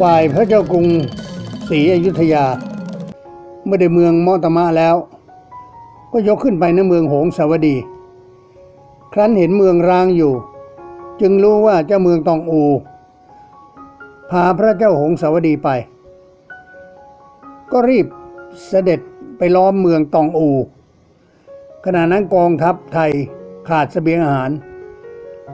ฝ่ายพระเจ้ากรุงศรีอยุธยา เมื่อได้เมืองมอตมะแล้ว ก็ยกขึ้นไปในเมืองหงสาวดี ครั้นเห็นเมืองร้างอยู่ จึงรู้ว่าเจ้าเมืองตองอู พาพระเจ้าหงสาวดีไป ก็รีบเสด็จไปล้อมเมืองตองอู ขณะนั้นกองทัพไทยขาดเสบียงอาหาร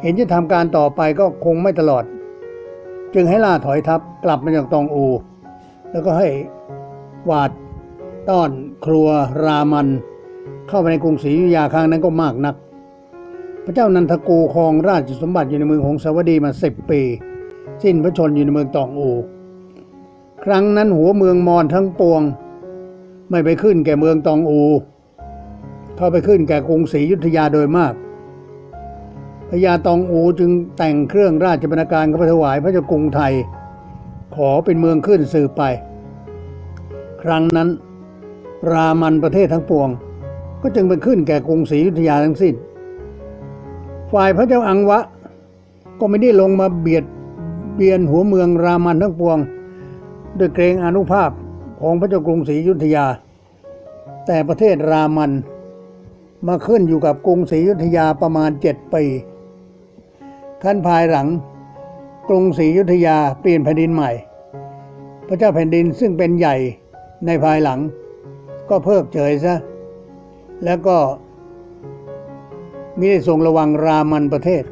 เห็นจะทำการต่อไปก็คงไม่ตลอด จึงให้ล่าถอยทัพกลับมาจากตองอู แล้วก็ให้วาดต้อนครัวรามัน เข้าไปในกรุงศรีอยุธยาครั้งนั้นก็มากนัก พระเจ้านันทกูครองราชสมบัติอยู่ในเมืองหงสาวดีมาสิบปี สิ้นพระชนอยู่ในเมืองตองอู ครั้งนั้นหัวเมืองมอญทั้งปวง ไม่ไปขึ้นแก่เมืองตองอู เข้าไปขึ้นแก่กรุงศรีอยุธยาโดยมาก พญาตองอูจึงแต่งเครื่องราชบรรณาการเข้าไปถวายพระเจ้ากรุงไทย ขอเป็นเมืองขึ้นสืบไป ครั้งนั้น รามันประเทศทั้งปวง ก็จึงไปขึ้นแก่กรุงศรีอยุธยาทั้งสิ้น ฝ่ายพระเจ้าอังวะ ก็ไม่ได้ลงมาเบียดเบียนหัวเมืองรามันทั้งปวงด้วยเกรงอนุภาพของพระเจ้ากรุงศรีอยุธยา แต่ประเทศรามันมาขึ้นอยู่กับกรุงศรีอยุธยาประมาณเจ็ดปี ขั้นภายหลังกรุงศรีอยุธยาเปลี่ยนแผ่นดินใหม่ พระเจ้าแผ่นดินซึ่งเป็นใหญ่ในภายหลัง ก็เพิกเฉยซะ แล้วก็มิได้ทรงระวังรามันประเทศ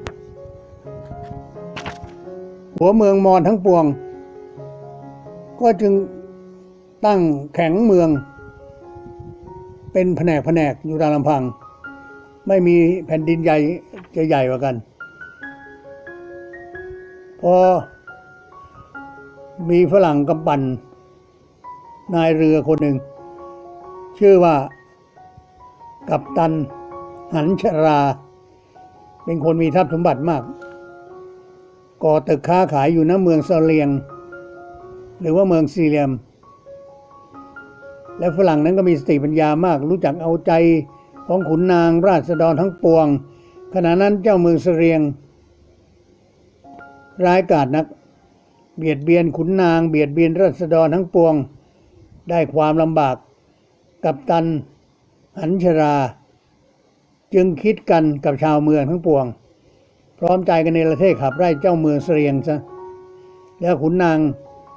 หัวเมืองมอญทั้งปวง ก็จึงตั้งแข็งเมือง เป็นแผนกแผนกอยู่ตามลำพัง ไม่มีแผ่นดินใหญ่จะใหญ่กว่ากัน พอมีฝรั่งกำปั่นนายเรือคนหนึ่ง ชื่อว่ากัปตันหันชรา เป็นคนมีทรัพย์สมบัติมาก ก่อตึกค้าขายอยู่ณเมืองเซเลียง หรือว่าเมืองซีเรียม และฝรั่งนั้นก็มีสติปัญญามาก รู้จักเอาใจของขุนนางราษฎรทั้งปวง ขณะนั้นเจ้าเมืองเสรียง ร้ายกาจนัก เบียดเบียนขุนนาง เบียดเบียนราษฎรทั้งปวง ได้ความลำบาก กับตันหันชรา จึงคิดกันกับชาวเมืองทั้งปวง พร้อมใจกันในประเทศขับไล่เจ้าเมืองเสรียงซะแล้วขุนนาง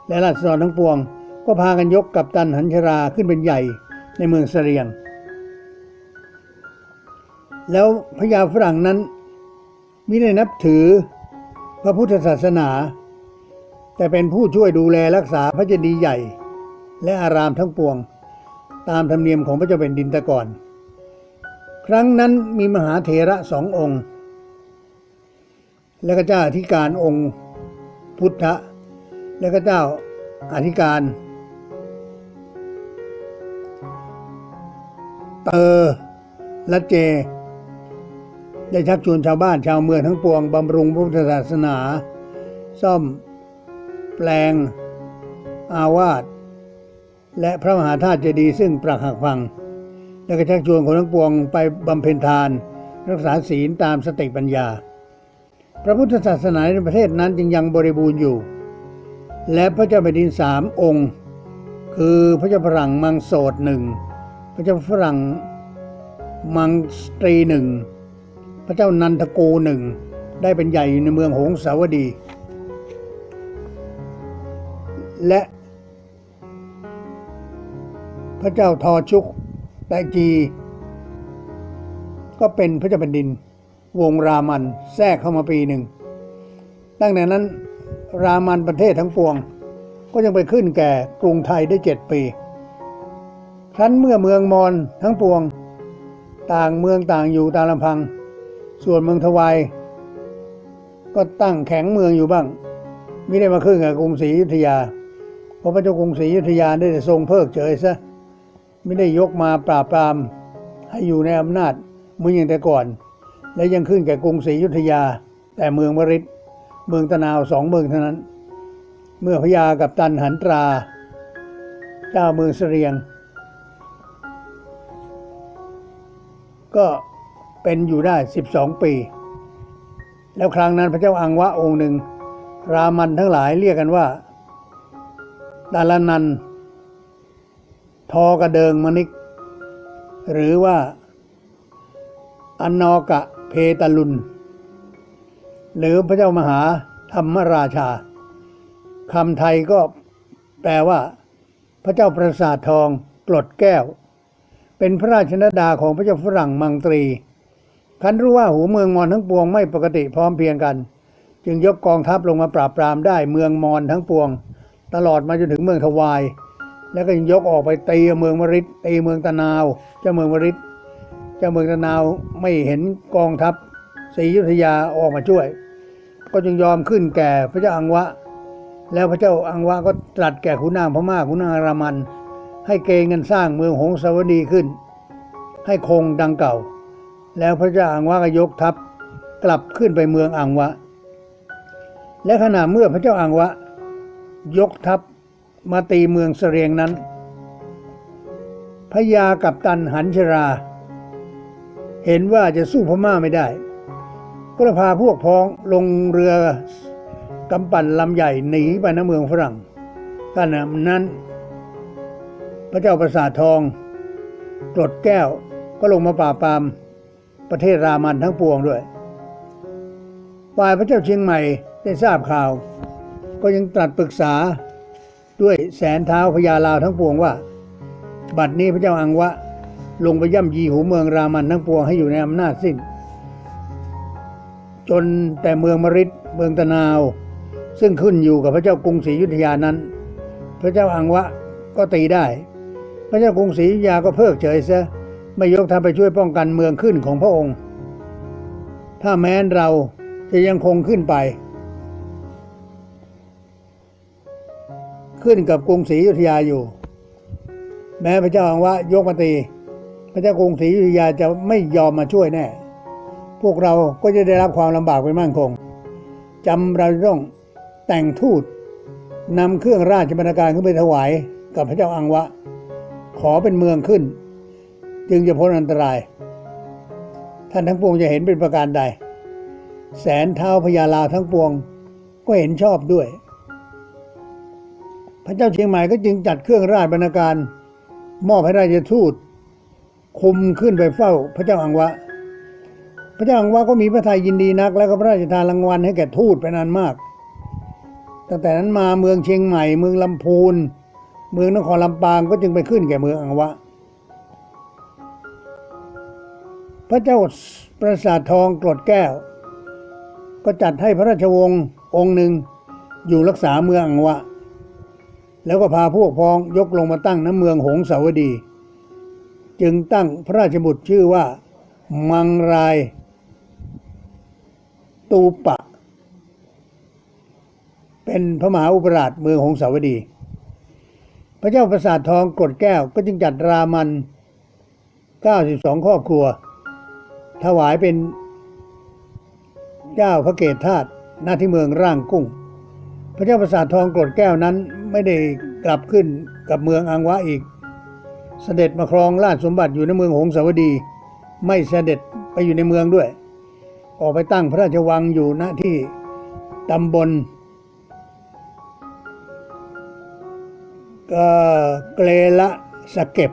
และราษฎรทั้งปวง ก็พากันยกกับตันหันชราขึ้นเป็นใหญ่ในเมืองเสรียง แล้วพญาฝรั่งนั้นมิได้นับถือ พระพุทธศาสนา แต่เป็นผู้ช่วยดูแลรักษาพระเจดีย์ใหญ่ และอารามทั้งปวง ตามธรรมเนียมของพระเจ้าแผ่นดินต่ก่อน ครั้งนั้นมีมหาเถระสององค์ และก็เจ้าอธิการองค์พุทธะและก็เจ้าอธิการเตอและเจ ได้ชักชวนชาวบ้านชาวเมืองทั้งปวงบำรุงพระพุทธศาสนา ซ่อม แปลง อาวาสและพระมหาธาตุเจดีย์ซึ่งปรักหักพัง และก็ชักชวนคนทั้งปวงไปบำเพ็ญทาน รักษาศีลตามสติปัญญา พระพุทธศาสนาในประเทศนั้นจึงยังบริบูรณ์อยู่ และพระเจ้าแผ่นดินสามองค์ คือพระเจ้าฝรั่งมังโสดหนึ่งพระเจ้าฝรั่งมังสตรีหนึ่ง พระเจ้านันทโกหนึ่งได้เป็นใหญ่อยู่ในเมืองหงสาวดี และพระเจ้าทอชุกแตจีก็เป็นพระเจ้าแผ่นดิน วงรามันแทรกเข้ามาปีหนึ่ง ตั้งแต่นั้นรามันประเทศทั้งปวง ก็ยังไปขึ้นแก่กรุงไทยได้เจ็ดปี ครั้นเมื่อเมืองมอญทั้งปวง ต่างเมืองต่างอยู่ตามลำพัง ส่วนเมืองทวาย ก็ตั้งแข็งเมืองอยู่บ้าง ไม่ได้มาขึ้นกับกรุงศรีอยุธยา เพราะพระเจ้ากรุงศรีอยุธยาได้แต่ทรงเพิกเฉยซะไม่ได้ยกมาปราบปรามให้อยู่ในอำนาจเหมือนอย่างแต่ก่อน และยังขึ้นแก่กรุงศรีอยุธยา แต่เมืองวริศเมืองตะนาวสองเมืองเท่านั้น เมื่อพญากับตันหันตรา เจ้าเมืองเสรียง ก็ เป็นอยู่ได้ 12 ปี แล้วครั้งนั้นพระเจ้าอังวะองค์หนึ่ง รามันทั้งหลายเรียกกันว่า ดารนันท์ทอกระเดิงมณิก หรือว่า อนนอกะเพตลุน หรือพระเจ้ามหาธรรมราชาคำไทยก็แปลว่า พระเจ้าประสาททองกรดแก้ว เป็นพระราชนดาของพระเจ้าฝรั่งมังตรี คันรู้ว่าหูเมืองมอญทั้งปวงไม่ปกติพร้อมเพียงกัน จึงยกกองทัพลงมาปราบปรามได้เมืองมอญทั้งปวง ตลอดมาจนถึงเมืองทวาย แล้วก็ยังยกออกไปตีเมืองมริดตีเมืองตะนาวเจ้าเมืองมริดเจ้าเมืองตะนาวไม่เห็นกองทัพศรีอยุธยาออกมาช่วย ก็จึงยอมขึ้นแก่พระเจ้าอังวะ แล้วพระเจ้าอังวะก็ตรัสแก่ขุนนางพม่าขุนนางรามัน ให้เกณฑ์กันสร้างเมืองหงสาวดีขึ้น ให้คงดังเก่า แล้วพระเจ้าอังวะก็ยกทัพกลับขึ้นไปเมืองอังวะ และขณะเมื่อพระเจ้าอังวะ ยกทัพมาตีเมืองเสเรียงนั้นพญากับตันหันชรา เห็นว่าจะสู้พม่าไม่ได้ ก็เลยพาพวกพ้องลงเรือกำปั่นลำใหญ่หนีไปณเมืองฝรั่งขณะนั้น พระเจ้าประสาททองกรดแก้วก็ลงมาปราปาม ประเทศรามันทั้งปวงด้วยฝ่ายพระเจ้าเชียงใหม่ได้ทราบข่าว ก็ยังตรัสปรึกษาด้วยแสนเท้าพญาลาวทั้งปวงว่า บัดนี้พระเจ้าอังวะลงไปย่ำยีหูเมืองรามันทั้งปวงให้อยู่ในอำนาจสิ้น จนแต่เมืองมริดเมืองตะนาว ซึ่งขึ้นอยู่กับพระเจ้ากรุงศรีอยุธยานั้น พระเจ้าอังวะก็ตีได้ พระเจ้ากรุงศรีอยุธยาก็เพิกเฉยเสีย ไม่ยกทัพไปช่วยป้องกันเมืองขึ้นของพระองค์ ถ้าแม้นเราจะยังคงขึ้นไป ขึ้นกับกรุงศรีอยุธยาอยู่ แม้พระเจ้าอังวะยกมาตี พระเจ้ากรุงศรีอยุธยาจะไม่ยอมมาช่วยแน่ พวกเราก็จะได้รับความลำบากไปมั่นคงจำเราต้องแต่งทูตนำเครื่องราชบรรณาการขึ้นไปถวายกับพระเจ้าอังวะ ขอเป็นเมืองขึ้น จึงจะพ้นอันตราย ท่านทั้งปวงจะเห็นเป็นประการใด แสนเท้าพญาลาวทั้งปวงก็เห็นชอบด้วย พระเจ้าเชียงใหม่ก็จึงจัดเครื่องราชบรรณาการ มอบให้ราชทูต คุมขึ้นไปเฝ้าพระเจ้าอังวะ พระเจ้าอังวะก็มีพระทัยยินดีนัก แล้วก็พระราชทานรางวัลให้แก่ทูตไปนานมาก ตั้งแต่นั้นมาเมืองเชียงใหม่ เมืองลำพูน เมืองนครลำปางก็จึงไปขึ้นแก่เมืองอังวะ พระเจ้าประสาททองกรดแก้ว ก็จัดให้พระราชวงศ์องค์หนึ่งอยู่รักษาเมืองอังวะ แล้วก็พาพวกพ้องยกลงมาตั้งน้ำเมืองหงสาวดี จึงตั้งพระราชบุตรชื่อว่า มังราย ตูปะ เป็นพระมหาอุปราชเมืองหงสาวดี พระเจ้าประสาททองกรดแก้วก็จึงจัดรามัน 92 ครอบครัว ถวายเป็นเจ้าพระเกศธาตุหน้าที่เมืองร่างกุ้ง พระเจ้าประสาททองกรดแก้วนั้นไม่ได้กลับขึ้นกับเมืองอังวะอีก เสด็จมาครองราชสมบัติอยู่ในเมืองหงสาวดี ไม่เสด็จไปอยู่ในเมืองด้วย ออกไปตั้งพระราชวังอยู่ณที่ตำบลก็เกลละสะเก็บ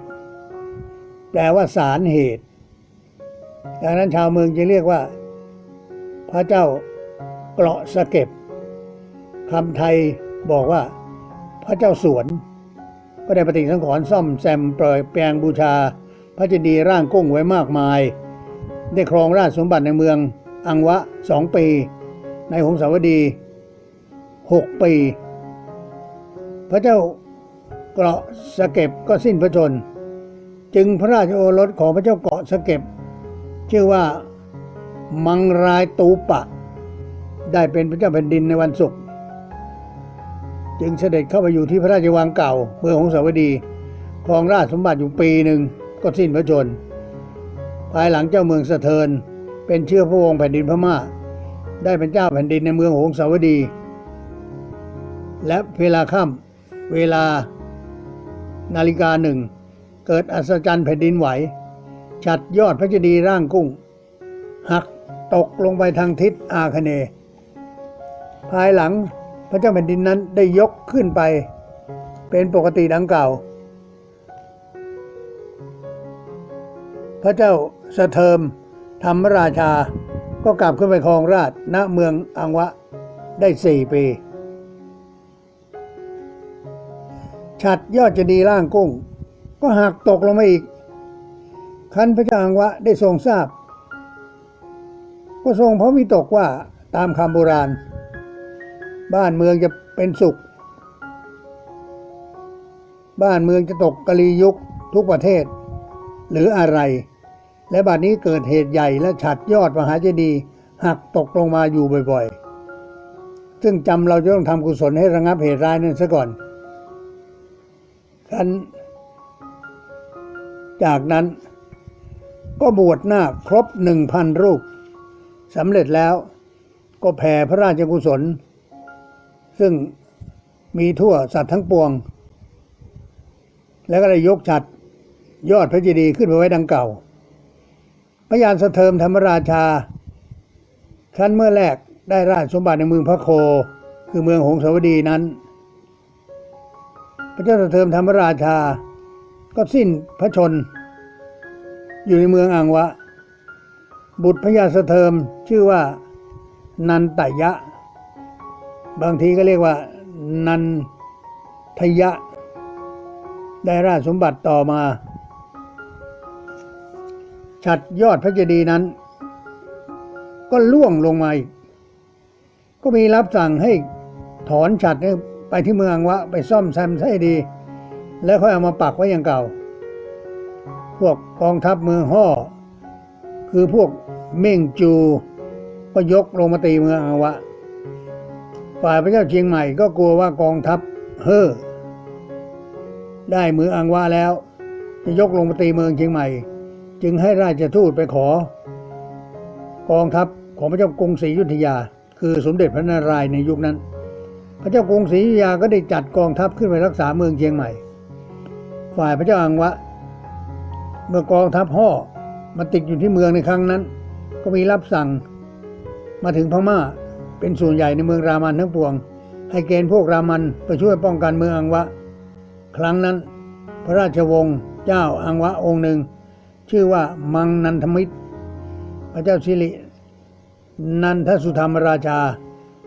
แปลว่าสารเหตุ ดังนั้นชาวเมืองจะเรียกว่า พระเจ้าเกราะสะเก็บคำไทยบอกว่าพระเจ้าสวน ก็ได้ปฏิสังขรณ์ซ่อมแซมเปลยแปลงบูชา พระเจดีย์ร่างกุ้งไว้มากมาย ได้ครองราชสมบัติในเมืองอังวะสองปี ในหงสาวดีหกปี พระเจ้าเกราะสะเก็บก็สิ้นพระชน จึงพระราชโอรสของพระเจ้าเกราะสะเก็บ ชื่อว่า มังรายตูปะ ได้เป็นพระเจ้าแผ่นดินในวันศุกร์จึงเสด็จเข้าไปอยู่ที่พระราชวังเก่าเมืองของสาวดีครองราชสมบัติอยู่ปีหนึ่งก็สิ้นพระชน ภายหลังเจ้าเมืองสะเทินเป็นเชื้อพระวงศ์แผ่นดินพม่า ได้เป็นเจ้าแผ่นดินในเมืองหงสาวดี และเวลาค่ำเวลานาฬิกาหนึ่ง เกิดอัศจรรย์แผ่นดินไหว ฉัดยอดพระเจดีย์ร่างกุ้ง หักตกลงไปทางทิศอาคเน ภายหลังพระเจ้าแผ่นดินนั้นได้ยกขึ้นไป เป็นปกติดังเก่าพระเจ้าสะเทิมธรรมราชาก็กลับขึ้นไปครองราชณเมืองอังวะได้สี่ปีฉัดยอดเจะดีย์ร่างกุ้ง ก็หักตกลงมาอีก คันพระเจ้าอังวะได้ทรงทราบ ก็ทรงพระวิตกว่าตามคำโบราณ บ้านเมืองจะเป็นสุข บ้านเมืองจะตกกะลียุคทุกประเทศ หรืออะไร และบัดนี้เกิดเหตุใหญ่และฉัดยอดมหาเจดีย์หักตกลงมาอยู่บ่อยๆ ซึ่งจำเราจะต้องทำกุศลให้ระงับเหตุร้ายนั้นซะก่อนท่านจากนั้น ก็บวชหน้าคครบหนึ่งพันรูปสำเร็จแล้วก็แผ่พระราชกุศล ซึ่งมีทั่วสัตว์ทั้งปวง แล้วก็ได้ยกฉัดยอดพระเจดีย์ขึ้นไปไว้ดังเก่า พระยานสะเทิมธรรมราชาครั้นเมื่อแรกได้ราชสมบัติในเมืองพระโค คือเมืองหงสาวดีนั้น พระเจ้าสะเทิมธรรมราชา ก็สิ้นพระชน อยู่ในเมืองอังวะ บุตรพระยาสะเทิมชื่อว่า นันตยะ บางทีก็เรียกว่า นันทยะ ได้ราชสมบัติต่อมา ฉัดยอดพระเจดีย์นั้น ก็ล่วงลงมาอีก ก็มีรับสั่งให้ถอนฉัดไปที่เมืองวะ ไปซ่อมแซมให้ดี แล้วค่อยเอามาปักไว้อย่างเก่า วกกองทัพเมืองห่อคือพวกเม่งจูก็ยกลงมาตีเมืองอังวะ ฝ่ายพระเจ้าเชียงใหม่ก็กลัวว่ากองทัพเฮ่อได้เมืองอังวะแล้ว จะยกลงมาตีเมืองเชียงใหม่ จึงให้ราชทูตไปขอ กองทัพของพระเจ้ากรุงศรีอยุธยา คือสมเด็จพระนารายณ์ในยุคนั้น พระเจ้ากรุงศรีอยุธยาก็ได้จัดกองทัพขึ้นไปรักษาเมืองเชียงใหม่ ฝ่ายพระเจ้าอังวะ เมื่อกองทัพห่อมาติดอยู่ที่เมืองในครั้งนั้น ก็มีรับสั่งมาถึงพม่าเป็นส่วนใหญ่ในเมืองรามันทั้งปวง ให้เกณฑ์พวกรามันไปช่วยป้องกันเมืองอังวะ ครั้งนั้น พระราชวงศ์เจ้าอังวะองค์หนึ่ง ชื่อว่ามังนันทมิตร พระเจ้าสิรินันทสุธรรมราชา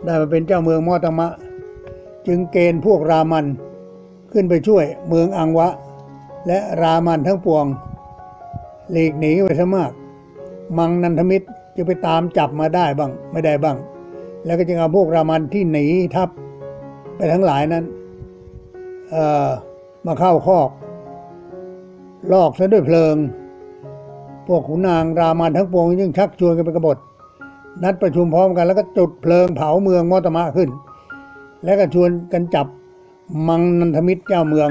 ได้มาเป็นเจ้าเมืองมอตมะ จึงเกณฑ์พวกรามันขึ้นไปช่วยเมืองอังวะ และรามันทั้งปวง หลีกหนีไปซะมาก มังนันทมิตรจะไปตามจับมาได้บ้าง ไม่ได้บ้าง แล้วก็จึงเอาพวกรามันที่หนีทับไปทั้งหลายนั้นมาเข้าคอก ลอกซะด้วยเพลิง พวกขุนนางรามันทั้งปวงยิ่งชักชวนกันไปกบฏนัดประชุมพร้อมกันแล้วก็จุดเพลิงเผาเมืองมอตมะขึ้น แล้วก็ชวนกันจับมังนันทมิตรเจ้าเมือง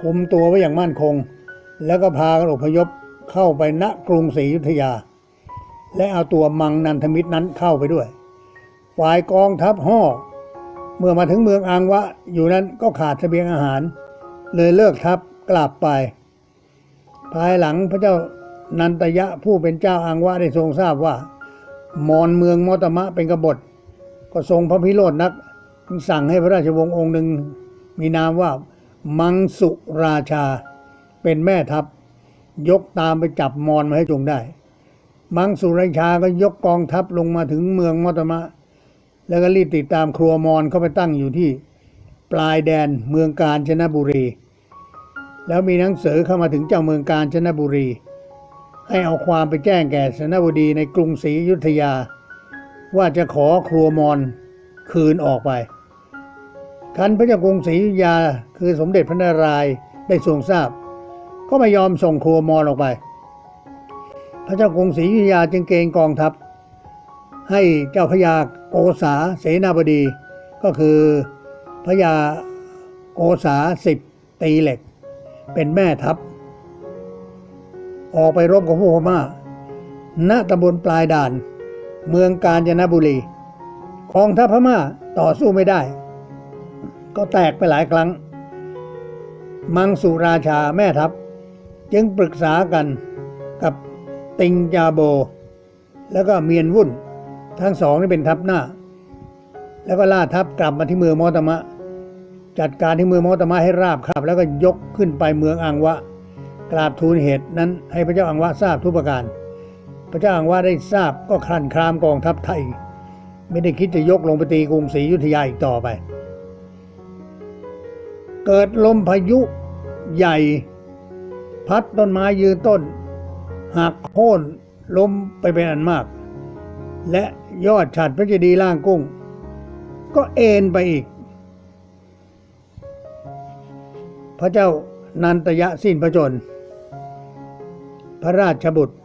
คุมตัวไว้อย่างมั่นคง แล้วก็พากันอพยพ เข้าไปณกรุงศรีอยุธยา และเอาตัวมังนันทมิตรนั้นเข้าไปด้วย ฝ่ายกองทัพห่อเมื่อมาถึงเมืองอังวะ อยู่นั้นก็ขาดเสบียงอาหาร เลยเลิกทัพกลับไป ภายหลังพระเจ้านันตยะผู้เป็นเจ้าอังวะได้ทรงทราบว่า มอนเมืองมอตมะเป็นกบฏ ก็ทรงพระพิโรธนักสั่งให้พระราชวงศ์องค์หนึ่งมีนามว่ามังสุราชาเป็นแม่ทัพ ยกตามไปจับมอนมาให้จงได้มังสุราชาก็ยกกองทัพลงมาถึงเมืองมอตมะ แล้วก็รีบติดตามครัวมอนเข้าไปตั้งอยู่ที่ปลายแดนเมืองกาญจนบุรี แล้วมีหนังสือเข้ามาถึงเจ้าเมืองกาญจนบุรี ให้เอาความไปแจ้งแก่สนบดีในกรุงศรีอยุธยา ว่าจะขอครัวมอนคืนออกไปคันพระเจ้ากรุงศรีอยุธยาคือสมเด็จพระนารายณ์ได้ทรงทราบ ก็ไม่ยอมส่งครัวมอนออกไป พระเจ้ากรุงศรีอยุธยาจึงเกณฑ์กองทัพ ให้เจ้าพระยาโกษาเสนาบดีก็คือพระยาโกษาสิบตีเหล็ก เป็นแม่ทัพ ออกไปรบกับพวกพม่าณตำบลปลายด่าน เมืองกาญจนบุรีกองทัพพม่าต่อสู้ไม่ได้ ก็แตกไปหลายครั้ง มังสุราชาแม่ทัพ จึงปรึกษากันกับติงจาโบ แล้วก็เมียนวุ่น ทั้งสองนี่เป็นทัพหน้า แล้วก็ล่าทัพกลับมาที่เมืองมอตมะ จัดการที่เมืองมอตมะให้ราบคาบ แล้วก็ยกขึ้นไปเมืองอังวะ กราบทูลเหตุนั้นให้พระเจ้าอังวะทราบทุกประการ พระเจ้าอังวะได้ทราบก็คลั่นครามกองทัพไทย ไม่ได้คิดจะยกลงไปตีกรุงศรีอยุธยาอีกต่อไป เกิดลมพายุใหญ่ พัดต้นไม้ยืนต้นหักโค่นล้มไปเป็นอันมาก และยอดฉัดพระเจดีย์ล่างกุ้ง ก็เอ็นไปอีก พระเจ้านันตยะสิ้นพระชน พระราชบุตร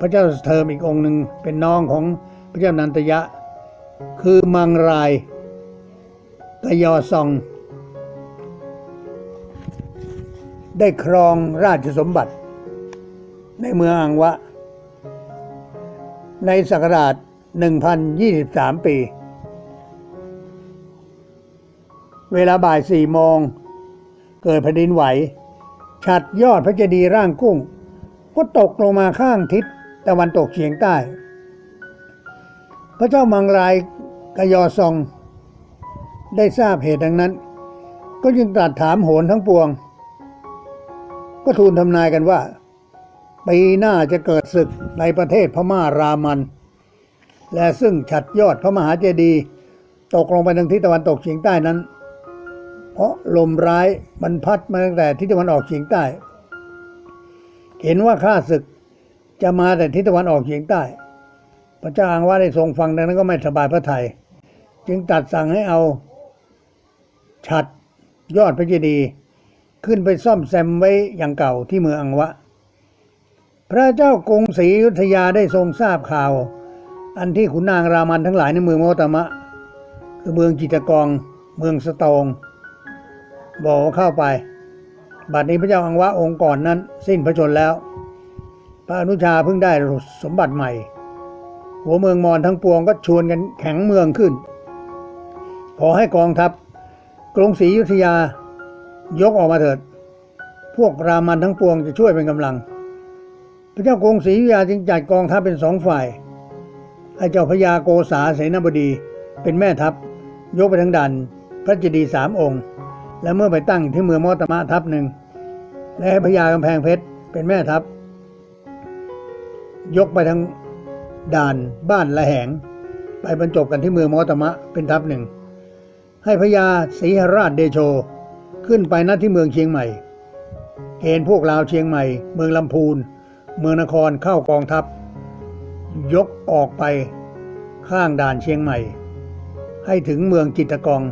พระเจ้าเทอมอีกองค์หนึ่งเป็นน้องของพระเจ้านันตยะ คือมังรายกยอซอง ได้ครองราชสมบัติ ในเมืองอังวะ ในศักราช 1023 ปี เวลาบ่ายสี่โมง เกิดแผ่นดินไหว ฉัดยอดพระเจดีย์ร่างกุ้ง ก็ตกลงมาข้างทิศตะวันตกเฉียงใต้ พระเจ้ามังรายกยอซอง ได้ทราบเหตุดังนั้น ก็จึงตรัสถามโหนทั้งปวง ก็ทูลทำนายกันว่าปีหน้าจะเกิดศึกในประเทศพม่ารามัน และซึ่งฉัดยอดพระมหาเจดีย์ตกลงไปทางทิศตะวันตกเฉียงใต้นั้น เพราะลมร้ายมันพัดมาตั้งแต่ทิศตะวันออกเฉียงใต้ เห็นว่าข้าศึกจะมาแต่ทิศตะวันออกเฉียงใต้ พระเจ้าอังว่าได้ทรงฟังดังนั้นก็ไม่สบายพระทยัยจึงตัดสั่งให้เอาฉัดยอดพระเจดีย์ ขึ้นไปซ่อมแซมไว้อย่างเก่าที่เมืองอังวะ พระเจ้ากรุงศรีอยุธยาได้ทรงทราบข่าว อันที่ขุนนางรามันทั้งหลายในเมืองโมตมะ คือเมืองจิตกอง เมืองสตองบอกว่าเข้าไป บัดนี้พระเจ้าอังวะองค์ก่อนนั้น สิ้นพระชนแล้ว พระอนุชาเพิ่งได้สมบัติใหม่ หัวเมืองมอญทั้งปวงก็ชวนกันแข็งเมืองขึ้น ขอให้กองทัพกรุงศรีอยุธยา ยกออกมาเถิด พวกรามันทั้งปวงจะช่วยเป็นกำลัง พระเจ้ากรุงศรีอยุธยาจึงจัดกองทัพเป็นสองฝ่ายให้เจ้าพญาโกษาเสนาบดีเป็นแม่ทัพ ยกไปทั้งดันพระเจดีย์สามองค์ และเมื่อไปตั้งที่เมืองมอตมะทัพหนึ่ง และให้พญากำแพงเพชรเป็นแม่ทัพ ยกไปทั้งด่านบ้านละแหง ไปบรรจบกันที่เมืองมอตมะเป็นทัพหนึ่ง ให้พญาศรีหราชเดโช ขึ้นไปนัดที่เมืองเชียงใหม่ เกณฑ์พวกลาวเชียงใหม่ เมืองลำพูน เมืองนครเข้ากองทัพ ยกออกไปข้างด่านเชียงใหม่ ให้ถึงเมืองจิตกอง